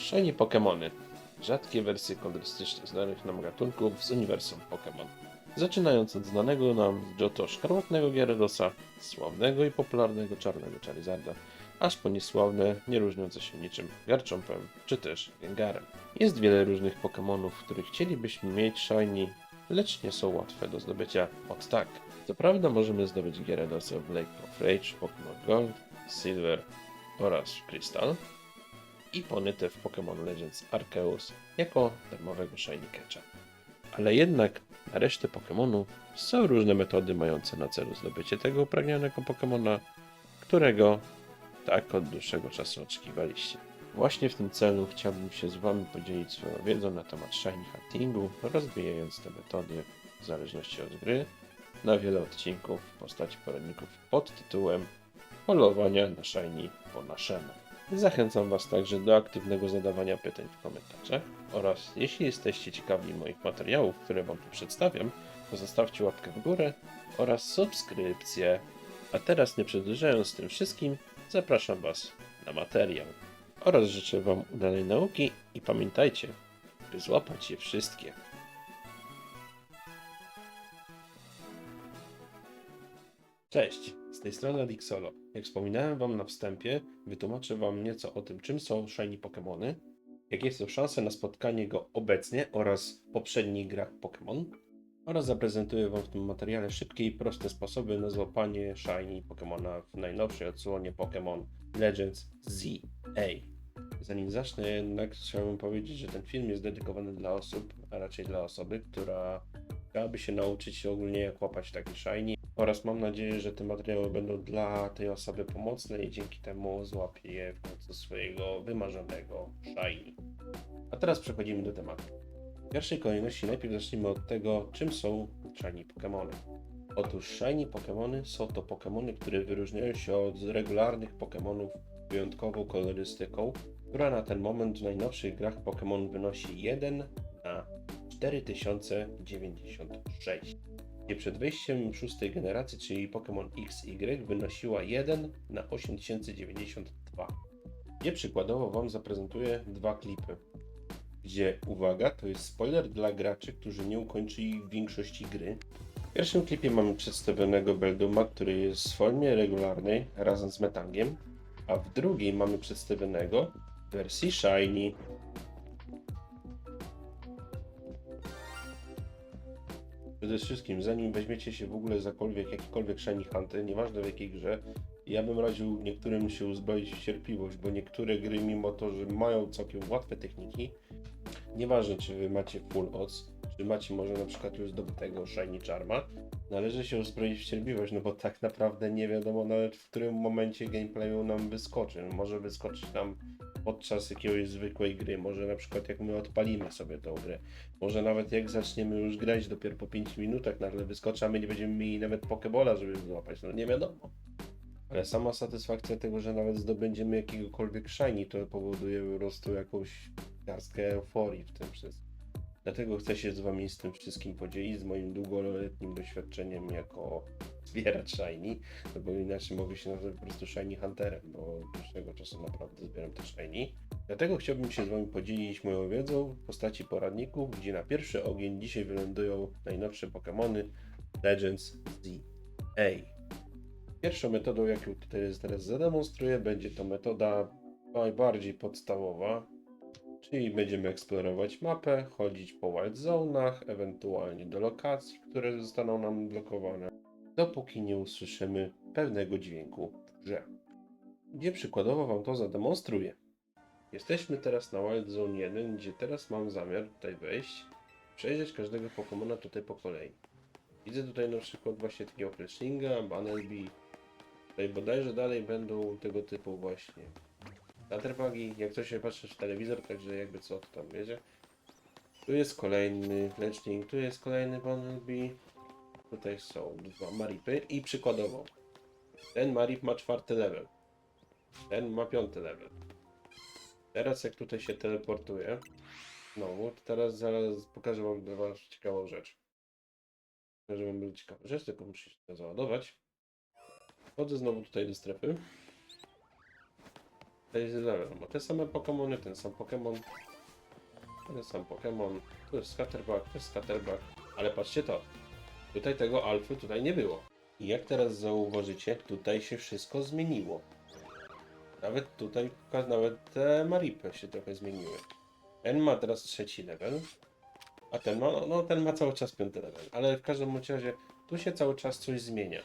Shiny Pokémony. Rzadkie wersje kolorystycznych znanych nam gatunków z uniwersum Pokémon. Zaczynając od znanego nam Johto szkarłatnego Gyaradosa, sławnego i popularnego czarnego Charizarda, aż po niesławne, nie różniące się niczym Garchompem czy też Gengarem. Jest wiele różnych Pokémonów, których chcielibyśmy mieć Shiny, lecz nie są łatwe do zdobycia od tak. Co prawda możemy zdobyć Gyaradosa w Lake of Rage, Pokémon Gold, Silver oraz Crystal i ponyte w Pokémon Legends Arceus jako darmowego Shiny Catcha. Ale jednak na resztę Pokémonów są różne metody mające na celu zdobycie tego upragnionego Pokémona, którego tak od dłuższego czasu oczekiwaliście. Właśnie w tym celu chciałbym się z Wami podzielić swoją wiedzą na temat Shiny Huntingu, rozwijając te metody w zależności od gry na wiele odcinków w postaci poradników pod tytułem Polowania na Shiny po naszemu. Zachęcam Was także do aktywnego zadawania pytań w komentarzach oraz jeśli jesteście ciekawi moich materiałów, które Wam tu przedstawiam, to zostawcie łapkę w górę oraz subskrypcję. A teraz nie przedłużając tym wszystkim, zapraszam Was na materiał oraz życzę Wam udanej nauki i pamiętajcie, by złapać je wszystkie. Cześć, z tej strony Dixolo. Jak wspominałem Wam na wstępie, wytłumaczę Wam nieco o tym, czym są Shiny Pokémony, jakie są szanse na spotkanie go obecnie oraz w poprzednich grach Pokémon oraz zaprezentuję Wam w tym materiale szybkie i proste sposoby na złapanie Shiny Pokémona w najnowszej odsłonie Pokémon Legends ZA. Zanim zacznę jednak chciałbym powiedzieć, że ten film jest dedykowany dla osób, a raczej dla osoby, która chciałaby się nauczyć ogólnie jak łapać takie shiny oraz mam nadzieję, że te materiały będą dla tej osoby pomocne i dzięki temu złapie je w końcu swojego wymarzonego shiny. A teraz przechodzimy do tematu. W pierwszej kolejności najpierw zacznijmy od tego, czym są shiny Pokémony. Otóż shiny Pokémony są to Pokémony, które wyróżniają się od regularnych Pokémonów wyjątkową kolorystyką, która na ten moment w najnowszych grach Pokémon wynosi 1 na 4096. Gdzie przed wejściem szóstej generacji, czyli Pokémon XY, wynosiła 1 na 8092. Gdzie przykładowo Wam zaprezentuję dwa klipy. Gdzie, uwaga, to jest spoiler dla graczy, którzy nie ukończyli większości gry. W pierwszym klipie mamy przedstawionego Belduma, który jest w formie regularnej razem z Metangiem, a w drugiej mamy przedstawionego w wersji Shiny. Przede wszystkim, zanim weźmiecie się w ogóle zakolwiek, jakikolwiek Shiny Hunter, nieważne w jakiej grze, ja bym radził niektórym się uzbroić w cierpliwość, bo niektóre gry, mimo to, że mają całkiem łatwe techniki, nieważne czy wy macie full odds, czy macie może na przykład już zdobytego Shiny Charma, należy się uzbroić w cierpliwość, no bo tak naprawdę nie wiadomo nawet w którym momencie gameplayu nam wyskoczy. Może wyskoczyć nam podczas jakiegoś zwykłej gry, może na przykład jak my odpalimy sobie tą grę, może nawet jak zaczniemy już grać dopiero po 5 minutach nagle wyskoczy, a my nie będziemy mieli nawet Pokebola, żeby złapać, no nie wiadomo. Ale sama satysfakcja tego, że nawet zdobędziemy jakiegokolwiek shiny, to powoduje po prostu jakąś garstkę euforii w tym wszystkim. Dlatego chcę się z Wami z tym wszystkim podzielić, z moim długoletnim doświadczeniem jako zbieracz shiny, no bo inaczej mogę się nazwać po prostu shiny hunterem, bo od dłuższego czasu naprawdę zbieram te shiny. Dlatego chciałbym się z Wami podzielić moją wiedzą w postaci poradników, gdzie na pierwszy ogień dzisiaj wylądują najnowsze Pokémony Legends ZA. Pierwszą metodą, jaką tutaj teraz zademonstruję, będzie to metoda najbardziej podstawowa, czyli będziemy eksplorować mapę, chodzić po wild zonach, ewentualnie do lokacji, które zostaną nam blokowane, dopóki nie usłyszymy pewnego dźwięku w grze. Gdzie przykładowo Wam to zademonstruję. Jesteśmy teraz na Wild Zone 1, gdzie teraz mam zamiar tutaj wejść, przejrzeć każdego Pokemona tutaj po kolei. Widzę tutaj na przykład właśnie takiego Fletchlinga, Bunnelby. Tutaj bodajże dalej będą tego typu właśnie Laterbagi, jak coś się patrzy w telewizor, także jakby co to tam wiecie. Tu jest kolejny Fletchling, tu jest kolejny Bunnelby. Tutaj są dwa Maripy i przykładowo ten Marip ma czwarty level. Ten ma piąty level. Teraz jak tutaj się teleportuje, to teraz zaraz pokażę wam dla was ciekawą rzecz. Pokażę wam ciekawą rzecz, tylko muszę się to załadować. Wchodzę znowu tutaj do strefy. To jest wiadomo, te same Pokémony, ten sam Pokémon, ten sam Pokémon, tu jest Scatterbug, tu jest Scatterbug, ale patrzcie to, tutaj tego alfy tutaj nie było. I jak teraz zauważycie, tutaj się wszystko zmieniło. Nawet tutaj, nawet te maripy się trochę zmieniły. Ten ma teraz trzeci level, a ten ma, no ten ma cały czas piąty level, ale w każdym razie tu się cały czas coś zmienia.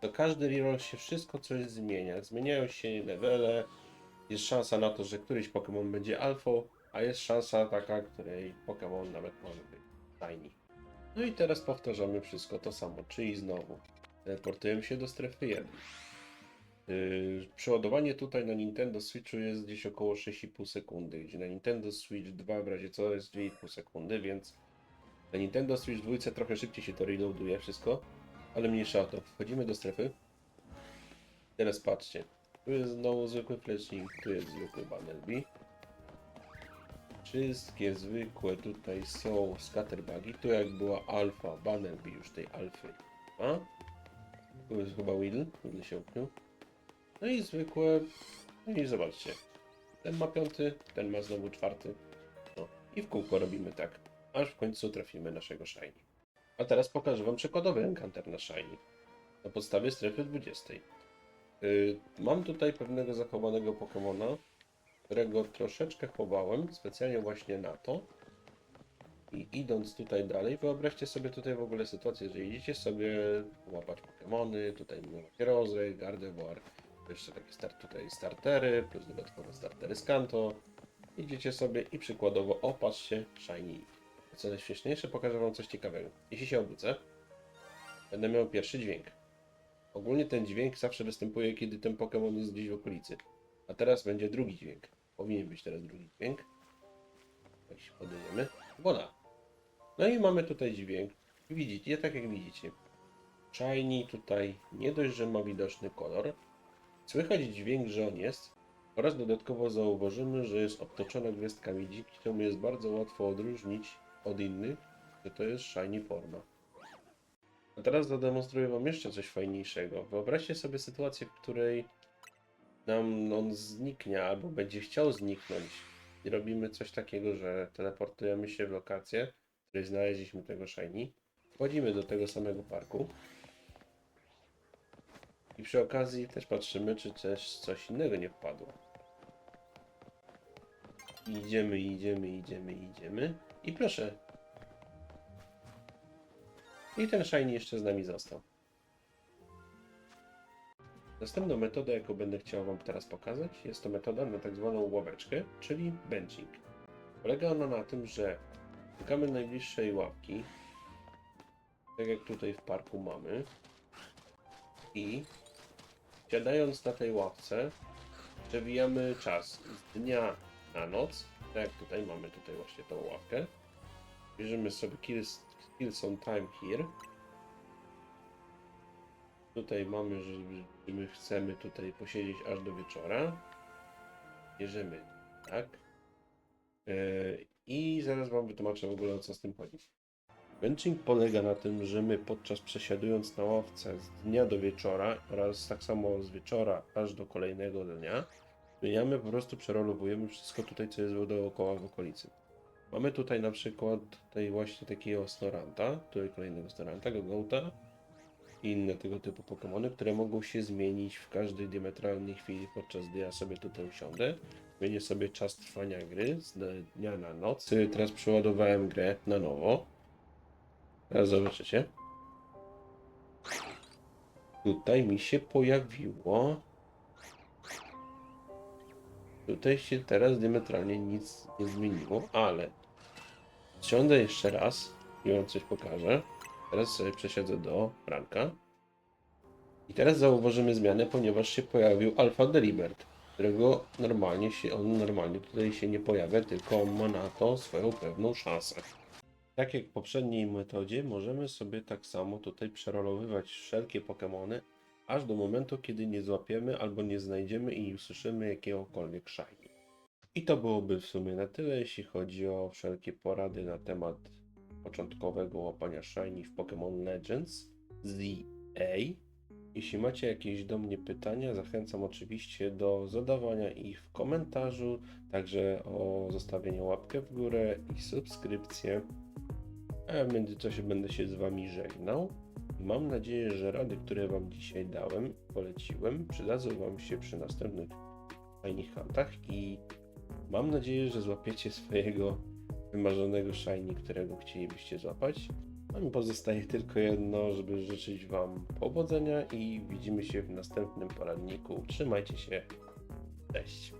To każdy reroll się wszystko coś zmienia. Zmieniają się levele, jest szansa na to, że któryś Pokémon będzie alfą, a jest szansa taka, której Pokémon nawet może być shiny. No i teraz powtarzamy wszystko to samo, czyli znowu teleportujemy się do strefy 1. Yy, przeładowanie tutaj na Nintendo Switchu jest gdzieś około 6,5 sekundy, gdzie na Nintendo Switch 2 w razie co jest 2,5 sekundy, więc na Nintendo Switch 2 trochę szybciej się to reloaduje wszystko, ale mniejsza o to. Wchodzimy do strefy. Teraz patrzcie. Tu jest znowu zwykły flashing, tu jest zwykły Bannerby. Wszystkie zwykłe tutaj są scatterbugi. Tu jak była alfa, Bannerby już tej alfy. A? Tu jest chyba Will, Will się ukrył. No i zwykłe. No i zobaczcie. Ten ma piąty, ten ma znowu czwarty. No i w kółko robimy tak, aż w końcu trafimy naszego Shiny. A teraz pokażę Wam przykładowy encounter na Shiny. Na podstawie strefy 20. Yy, mam tutaj pewnego zachowanego Pokemona, którego troszeczkę chowałem specjalnie właśnie na to. I idąc tutaj dalej, wyobraźcie sobie tutaj w ogóle sytuację, że idziecie sobie łapać Pokemony, tutaj macie Rozę, Gardevoir, jeszcze takie start, tutaj startery, plus dodatkowe startery z Kanto. Idziecie sobie i przykładowo, o patrzcie, Shiny. Co najśmieszniejsze, pokażę Wam coś ciekawego. Jeśli się obudzę, będę miał pierwszy dźwięk. Ogólnie ten dźwięk zawsze występuje, kiedy ten Pokémon jest gdzieś w okolicy. A teraz będzie drugi dźwięk. Powinien być teraz drugi dźwięk. Jak się podejdziemy. Woda. No i mamy tutaj dźwięk. Widzicie, tak jak widzicie. Shiny tutaj nie dość, że ma widoczny kolor. Słychać dźwięk, że on jest. Oraz dodatkowo zauważymy, że jest obtoczona gwiazdkami, dzięki czemu jest bardzo łatwo odróżnić od innych, że to jest shiny forma. A teraz zademonstruję Wam jeszcze coś fajniejszego. Wyobraźcie sobie sytuację, w której nam on zniknie albo będzie chciał zniknąć. I robimy coś takiego, że teleportujemy się w lokację, w której znaleźliśmy tego shiny. Wchodzimy do tego samego parku. I przy okazji też patrzymy, czy też coś innego nie wpadło. Idziemy, idziemy, idziemy, idziemy. I proszę. I ten shiny jeszcze z nami został. Następną metodę, jaką będę chciał Wam teraz pokazać, jest to metoda na tak zwaną ławeczkę, czyli benching. Polega ona na tym, że szukamy najbliższej ławki, tak jak tutaj w parku mamy, i siadając na tej ławce, przewijamy czas z dnia na noc, tak jak tutaj mamy tutaj właśnie tą ławkę. Bierzemy sobie kills, kills on time here. Tutaj mamy, że my chcemy tutaj posiedzieć aż do wieczora. Bierzemy tak. E, I zaraz Wam wytłumaczę w ogóle o co z tym chodzi. Benching polega na tym, że my podczas przesiadując na ławce z dnia do wieczora oraz tak samo z wieczora aż do kolejnego dnia, zmieniamy, po prostu przerolowujemy wszystko tutaj, co jest dookoła w okolicy. Mamy tutaj na przykład tutaj właśnie takiego Snoranta, tutaj kolejnego Snoranta, Gogota inne tego typu Pokémony, które mogą się zmienić w każdej diametralnej chwili, podczas gdy ja sobie tutaj usiądę. Zmienię sobie czas trwania gry z dnia na noc. Teraz przeładowałem grę na nowo. Teraz zobaczycie. Tutaj mi się pojawiło. Tutaj się teraz diametralnie nic nie zmieniło, ale siądę jeszcze raz i wam coś pokażę. Teraz sobie przesiedzę do ranka. I teraz zauważymy zmianę, ponieważ się pojawił Alpha Delibert, którego normalnie się, on normalnie tutaj się nie pojawia, tylko on ma na to swoją pewną szansę. Tak jak w poprzedniej metodzie, możemy sobie tak samo tutaj przerolowywać wszelkie Pokémony, aż do momentu, kiedy nie złapiemy albo nie znajdziemy i nie usłyszymy jakiegokolwiek shiny. I to byłoby w sumie na tyle, jeśli chodzi o wszelkie porady na temat początkowego łapania shiny w Pokémon Legends ZA. Jeśli macie jakieś do mnie pytania, zachęcam oczywiście do zadawania ich w komentarzu, także o zostawienie łapkę w górę i subskrypcję. A w międzyczasie będę się z Wami żegnał. Mam nadzieję, że rady, które Wam dzisiaj dałem, poleciłem, przydadzą Wam się przy następnych Shiny Huntach i mam nadzieję, że złapiecie swojego wymarzonego Shiny, którego chcielibyście złapać. A mi pozostaje tylko jedno, żeby życzyć Wam powodzenia i widzimy się w następnym poradniku. Trzymajcie się. Cześć.